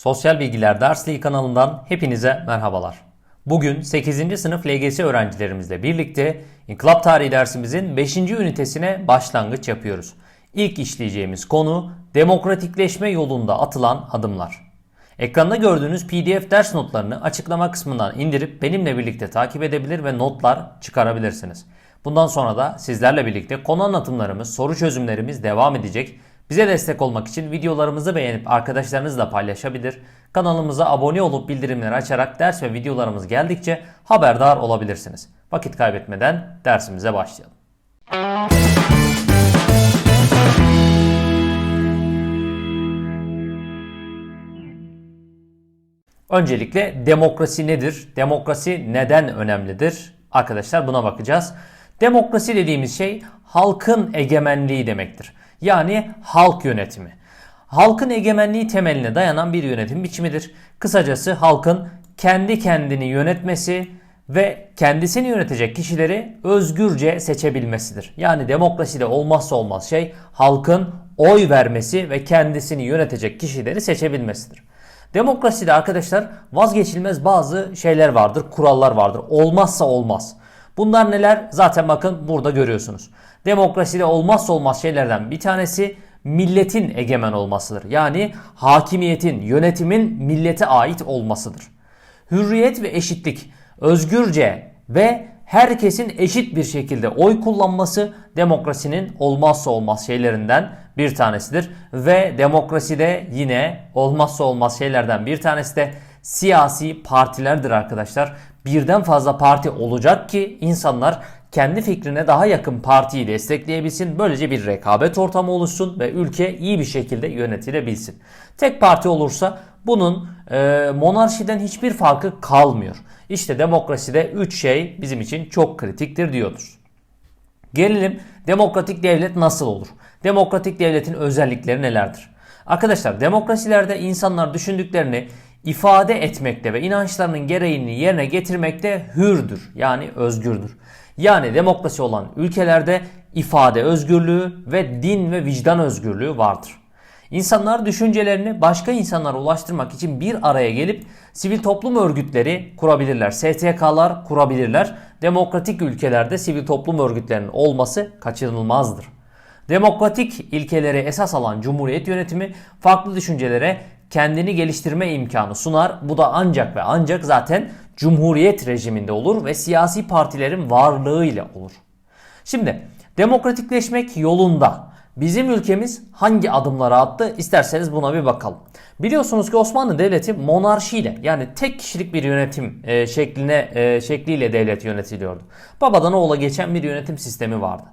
Sosyal Bilgiler Dersliği kanalından hepinize merhabalar. Bugün 8. sınıf LGS öğrencilerimizle birlikte İnkılap Tarihi dersimizin 5. ünitesine başlangıç yapıyoruz. İlk işleyeceğimiz konu demokratikleşme yolunda atılan adımlar. Ekranda gördüğünüz PDF ders notlarını açıklama kısmından indirip benimle birlikte takip edebilir ve notlar çıkarabilirsiniz. Bundan sonra da sizlerle birlikte konu anlatımlarımız, soru çözümlerimiz devam edecek. Bize destek olmak için videolarımızı beğenip arkadaşlarınızla paylaşabilir. Kanalımıza abone olup bildirimleri açarak ders ve videolarımız geldikçe haberdar olabilirsiniz. Vakit kaybetmeden dersimize başlayalım. Öncelikle demokrasi nedir? Demokrasi neden önemlidir? Arkadaşlar buna bakacağız. Demokrasi dediğimiz şey halkın egemenliği demektir. Yani halk yönetimi. Halkın egemenliği temeline dayanan bir yönetim biçimidir. Kısacası halkın kendi kendini yönetmesi ve kendisini yönetecek kişileri özgürce seçebilmesidir. Yani demokraside olmazsa olmaz şey halkın oy vermesi ve kendisini yönetecek kişileri seçebilmesidir. Demokraside arkadaşlar vazgeçilmez bazı şeyler vardır, kurallar vardır. Olmazsa olmaz. Bunlar neler? Zaten bakın burada görüyorsunuz. Demokraside olmazsa olmaz şeylerden bir tanesi milletin egemen olmasıdır. Yani hakimiyetin, yönetimin millete ait olmasıdır. Hürriyet ve eşitlik, özgürce ve herkesin eşit bir şekilde oy kullanması demokrasinin olmazsa olmaz şeylerinden bir tanesidir. Ve demokraside yine olmazsa olmaz şeylerden bir tanesi de siyasi partilerdir arkadaşlar. Birden fazla parti olacak ki insanlar kendi fikrine daha yakın partiyi destekleyebilsin. Böylece bir rekabet ortamı oluşsun ve ülke iyi bir şekilde yönetilebilsin. Tek parti olursa bunun e, monarşiden hiçbir farkı kalmıyor. İşte demokraside 3 şey bizim için çok kritiktir diyoruz. Gelelim demokratik devlet nasıl olur? Demokratik devletin özellikleri nelerdir? Arkadaşlar demokrasilerde insanlar düşündüklerini ifade etmekte ve inançlarının gereğini yerine getirmekte hürdür. Yani özgürdür. Yani demokrasi olan ülkelerde ifade özgürlüğü ve din ve vicdan özgürlüğü vardır. İnsanlar düşüncelerini başka insanlara ulaştırmak için bir araya gelip sivil toplum örgütleri kurabilirler. STK'lar kurabilirler. Demokratik ülkelerde sivil toplum örgütlerinin olması kaçınılmazdır. Demokratik ilkeleri esas alan cumhuriyet yönetimi farklı düşüncelere kendini geliştirme imkanı sunar. Bu da ancak ve ancak zaten cumhuriyet rejiminde olur ve siyasi partilerin varlığıyla olur. Şimdi demokratikleşmek yolunda bizim ülkemiz hangi adımları attı isterseniz buna bir bakalım. Biliyorsunuz ki Osmanlı Devleti monarşiyle yani tek kişilik bir yönetim e, şekline e, şekliyle devlet yönetiliyordu. Babadan oğula geçen bir yönetim sistemi vardı.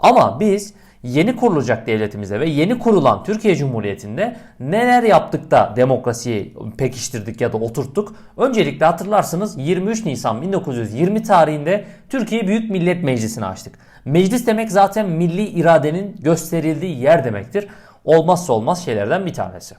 Ama biz yeni kurulacak devletimizde ve yeni kurulan Türkiye Cumhuriyeti'nde neler yaptık da demokrasiyi pekiştirdik ya da oturttuk? Öncelikle hatırlarsınız 23 Nisan 1920 tarihinde Türkiye Büyük Millet Meclisi'ni açtık. Meclis demek zaten milli iradenin gösterildiği yer demektir. Olmazsa olmaz şeylerden bir tanesi.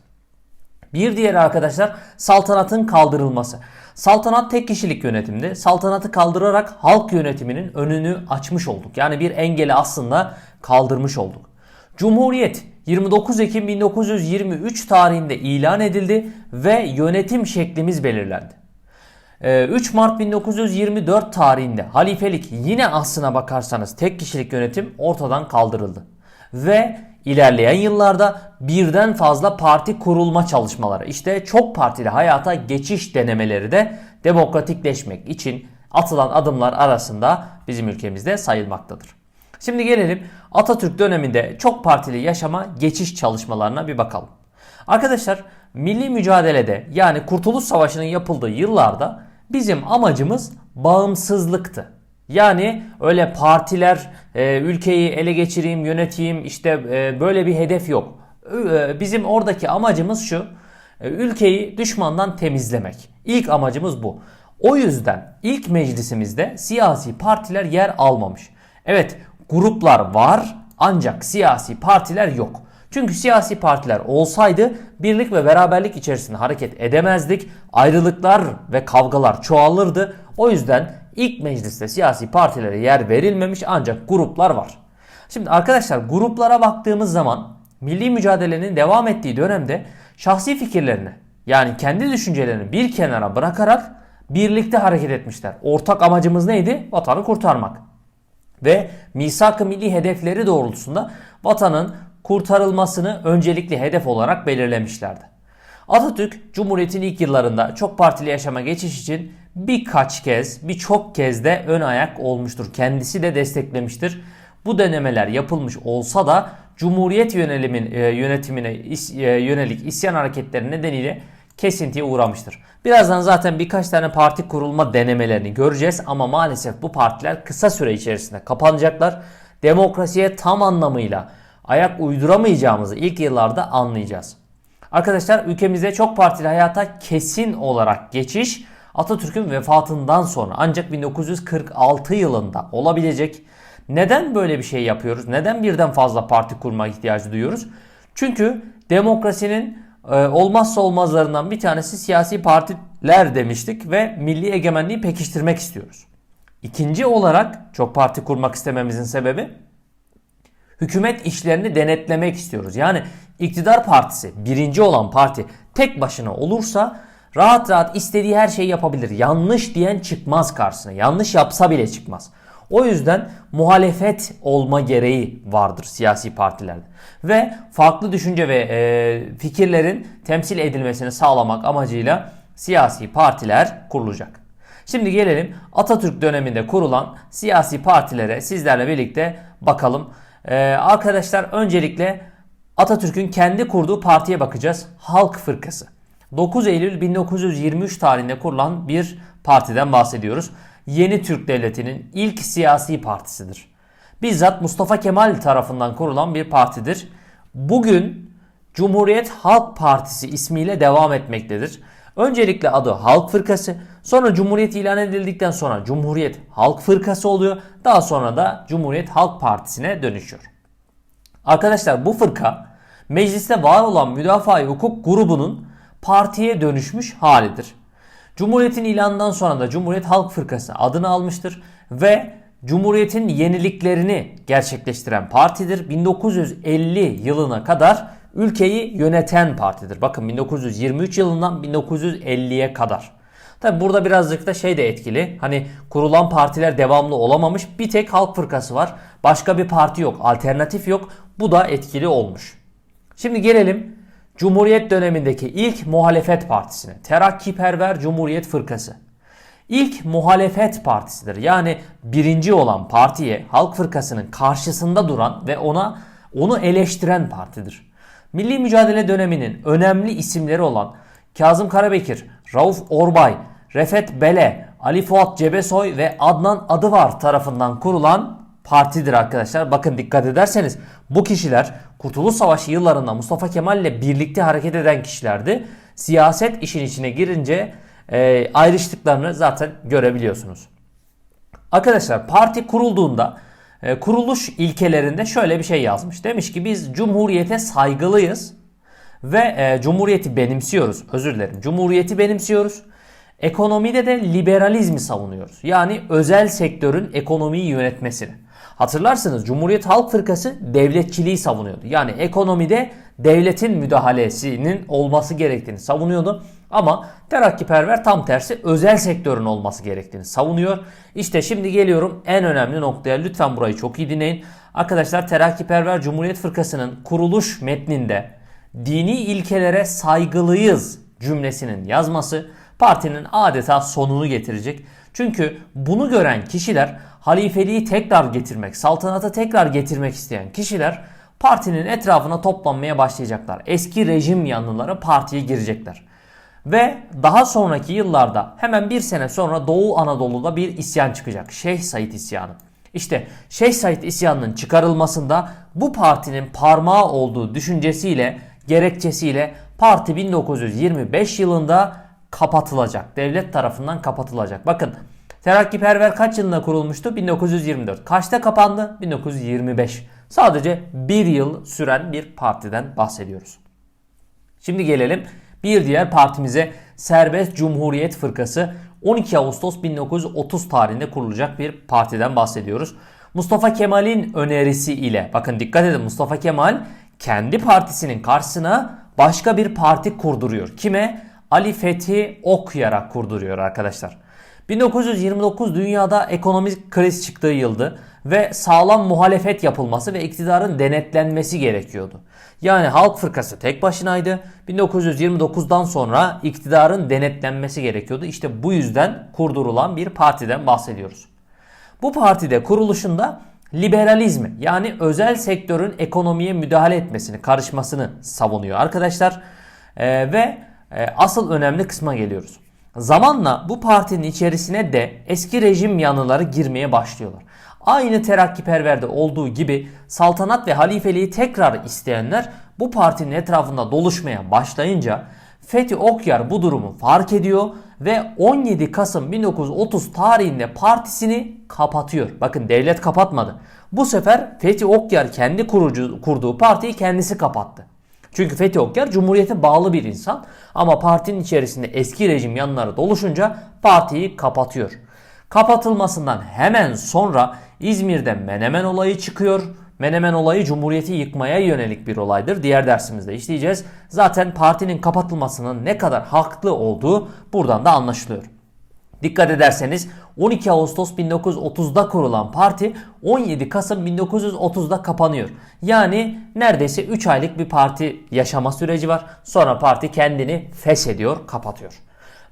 Bir diğer arkadaşlar saltanatın kaldırılması. Saltanat tek kişilik yönetimde. Saltanatı kaldırarak halk yönetiminin önünü açmış olduk. Yani bir engeli aslında kaldırmış olduk. Cumhuriyet 29 Ekim 1923 tarihinde ilan edildi ve yönetim şeklimiz belirlendi. 3 Mart 1924 tarihinde halifelik yine aslına bakarsanız tek kişilik yönetim ortadan kaldırıldı. Ve ilerleyen yıllarda birden fazla parti kurulma çalışmaları işte çok partili hayata geçiş denemeleri de demokratikleşmek için atılan adımlar arasında bizim ülkemizde sayılmaktadır. Şimdi gelelim Atatürk döneminde çok partili yaşama geçiş çalışmalarına bir bakalım. Arkadaşlar milli mücadelede yani Kurtuluş Savaşı'nın yapıldığı yıllarda bizim amacımız bağımsızlıktı. Yani öyle partiler e, ülkeyi ele geçireyim, yöneteyim işte e, böyle bir hedef yok. E, bizim oradaki amacımız şu. Ülkeyi düşmandan temizlemek. İlk amacımız bu. O yüzden ilk meclisimizde siyasi partiler yer almamış. Evet gruplar var ancak siyasi partiler yok. Çünkü siyasi partiler olsaydı birlik ve beraberlik içerisinde hareket edemezdik. Ayrılıklar ve kavgalar çoğalırdı. O yüzden ilk mecliste siyasi partilere yer verilmemiş ancak gruplar var. Şimdi arkadaşlar gruplara baktığımız zaman milli mücadelenin devam ettiği dönemde şahsi fikirlerini Yani kendi düşüncelerini bir kenara bırakarak birlikte hareket etmişler. Ortak amacımız neydi? Vatanı kurtarmak. Ve misak-ı milli hedefleri doğrultusunda vatanın kurtarılmasını öncelikli hedef olarak belirlemişlerdi. Atatürk Cumhuriyet'in ilk yıllarında çok partili yaşama geçiş için birkaç kez, birçok kez de ön ayak olmuştur. Kendisi de desteklemiştir. Bu denemeler yapılmış olsa da Cumhuriyet yönelimin e, yönetimine is, e, yönelik isyan hareketleri nedeniyle kesintiye uğramıştır. Birazdan zaten birkaç tane parti kurulma denemelerini göreceğiz ama maalesef bu partiler kısa süre içerisinde kapanacaklar. Demokrasiye tam anlamıyla ayak uyduramayacağımızı ilk yıllarda anlayacağız. Arkadaşlar ülkemizde çok partili hayata kesin olarak geçiş Atatürk'ün vefatından sonra ancak 1946 yılında olabilecek. Neden böyle bir şey yapıyoruz? Neden birden fazla parti kurma ihtiyacı duyuyoruz? Çünkü demokrasinin e, olmazsa olmazlarından bir tanesi siyasi partiler demiştik ve milli egemenliği pekiştirmek istiyoruz. İkinci olarak çok parti kurmak istememizin sebebi hükümet işlerini denetlemek istiyoruz. Yani iktidar partisi, birinci olan parti tek başına olursa rahat rahat istediği her şeyi yapabilir. Yanlış diyen çıkmaz karşısına. Yanlış yapsa bile çıkmaz. O yüzden muhalefet olma gereği vardır siyasi partilerde. Ve farklı düşünce ve e, fikirlerin temsil edilmesini sağlamak amacıyla siyasi partiler kurulacak. Şimdi gelelim Atatürk döneminde kurulan siyasi partilere sizlerle birlikte bakalım. Ee, arkadaşlar öncelikle Atatürk'ün kendi kurduğu partiye bakacağız. Halk Fırkası. 9 Eylül 1923 tarihinde kurulan bir partiden bahsediyoruz. Yeni Türk Devleti'nin ilk siyasi partisidir. Bizzat Mustafa Kemal tarafından kurulan bir partidir. Bugün Cumhuriyet Halk Partisi ismiyle devam etmektedir. Öncelikle adı Halk Fırkası, sonra Cumhuriyet ilan edildikten sonra Cumhuriyet Halk Fırkası oluyor. Daha sonra da Cumhuriyet Halk Partisi'ne dönüşüyor. Arkadaşlar bu fırka mecliste var olan müdafaa hukuk grubunun partiye dönüşmüş halidir. Cumhuriyetin ilanından sonra da Cumhuriyet Halk Fırkası adını almıştır ve Cumhuriyetin yeniliklerini gerçekleştiren partidir. 1950 yılına kadar ülkeyi yöneten partidir. Bakın 1923 yılından 1950'ye kadar. Tabi burada birazcık da şey de etkili. Hani kurulan partiler devamlı olamamış. Bir tek Halk Fırkası var. Başka bir parti yok. Alternatif yok. Bu da etkili olmuş. Şimdi gelelim Cumhuriyet dönemindeki ilk muhalefet partisine. Terakkiperver Cumhuriyet Fırkası. İlk muhalefet partisidir. Yani birinci olan partiye Halk Fırkası'nın karşısında duran ve ona onu eleştiren partidir. Milli mücadele döneminin önemli isimleri olan Kazım Karabekir, Rauf Orbay, Refet Bele, Ali Fuat Cebesoy ve Adnan Adıvar tarafından kurulan partidir arkadaşlar. Bakın dikkat ederseniz bu kişiler Kurtuluş Savaşı yıllarında Mustafa Kemal ile birlikte hareket eden kişilerdi. Siyaset işin içine girince e, ayrıştıklarını zaten görebiliyorsunuz. Arkadaşlar parti kurulduğunda e, kuruluş ilkelerinde şöyle bir şey yazmış. Demiş ki biz cumhuriyete saygılıyız ve e, cumhuriyeti benimsiyoruz. Özür dilerim. Cumhuriyeti benimsiyoruz. Ekonomide de liberalizmi savunuyoruz. Yani özel sektörün ekonomiyi yönetmesini. Hatırlarsınız Cumhuriyet Halk Fırkası devletçiliği savunuyordu. Yani ekonomide devletin müdahalesinin olması gerektiğini savunuyordu. Ama terakkiperver tam tersi özel sektörün olması gerektiğini savunuyor. İşte şimdi geliyorum en önemli noktaya. Lütfen burayı çok iyi dinleyin. Arkadaşlar terakkiperver Cumhuriyet Fırkası'nın kuruluş metninde dini ilkelere saygılıyız cümlesinin yazması partinin adeta sonunu getirecek. Çünkü bunu gören kişiler halifeliği tekrar getirmek, saltanatı tekrar getirmek isteyen kişiler partinin etrafına toplanmaya başlayacaklar. Eski rejim yanlıları partiye girecekler. Ve daha sonraki yıllarda hemen bir sene sonra Doğu Anadolu'da bir isyan çıkacak. Şeyh Said isyanı. İşte Şeyh Said isyanının çıkarılmasında bu partinin parmağı olduğu düşüncesiyle, gerekçesiyle parti 1925 yılında kapatılacak. Devlet tarafından kapatılacak. Bakın Terakkiperver kaç yılında kurulmuştu? 1924. Kaçta kapandı? 1925. Sadece bir yıl süren bir partiden bahsediyoruz. Şimdi gelelim bir diğer partimize Serbest Cumhuriyet Fırkası 12 Ağustos 1930 tarihinde kurulacak bir partiden bahsediyoruz. Mustafa Kemal'in önerisi ile bakın dikkat edin Mustafa Kemal kendi partisinin karşısına başka bir parti kurduruyor. Kime? Ali Fethi Okyar'a kurduruyor arkadaşlar. 1929 dünyada ekonomik kriz çıktığı yıldı ve sağlam muhalefet yapılması ve iktidarın denetlenmesi gerekiyordu. Yani Halk Fırkası tek başınaydı. 1929'dan sonra iktidarın denetlenmesi gerekiyordu. İşte bu yüzden kurdurulan bir partiden bahsediyoruz. Bu partide kuruluşunda liberalizmi yani özel sektörün ekonomiye müdahale etmesini, karışmasını savunuyor arkadaşlar. Ee, ve asıl önemli kısma geliyoruz. Zamanla bu partinin içerisine de eski rejim yanlıları girmeye başlıyorlar. Aynı terakkiperverde olduğu gibi saltanat ve halifeliği tekrar isteyenler bu partinin etrafında doluşmaya başlayınca Fethi Okyar bu durumu fark ediyor ve 17 Kasım 1930 tarihinde partisini kapatıyor. Bakın devlet kapatmadı. Bu sefer Fethi Okyar kendi kurucu, kurduğu partiyi kendisi kapattı. Çünkü Fethi Okyar Cumhuriyete bağlı bir insan ama partinin içerisinde eski rejim yanları doluşunca partiyi kapatıyor. Kapatılmasından hemen sonra İzmir'de Menemen olayı çıkıyor. Menemen olayı Cumhuriyeti yıkmaya yönelik bir olaydır. Diğer dersimizde işleyeceğiz. Zaten partinin kapatılmasının ne kadar haklı olduğu buradan da anlaşılıyor. Dikkat ederseniz 12 Ağustos 1930'da kurulan parti 17 Kasım 1930'da kapanıyor. Yani neredeyse 3 aylık bir parti yaşama süreci var. Sonra parti kendini feshediyor, kapatıyor.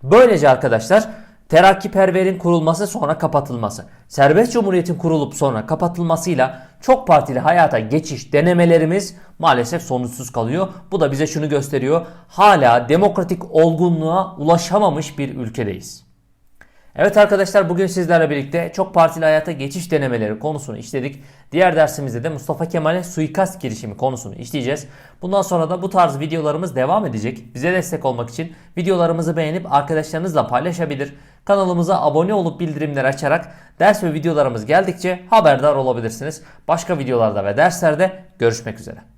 Böylece arkadaşlar Terakkiperver'in kurulması sonra kapatılması, Serbest Cumhuriyet'in kurulup sonra kapatılmasıyla çok partili hayata geçiş denemelerimiz maalesef sonuçsuz kalıyor. Bu da bize şunu gösteriyor. Hala demokratik olgunluğa ulaşamamış bir ülkedeyiz. Evet arkadaşlar bugün sizlerle birlikte çok partili hayata geçiş denemeleri konusunu işledik. Diğer dersimizde de Mustafa Kemal'e suikast girişimi konusunu işleyeceğiz. Bundan sonra da bu tarz videolarımız devam edecek. Bize destek olmak için videolarımızı beğenip arkadaşlarınızla paylaşabilir. Kanalımıza abone olup bildirimleri açarak ders ve videolarımız geldikçe haberdar olabilirsiniz. Başka videolarda ve derslerde görüşmek üzere.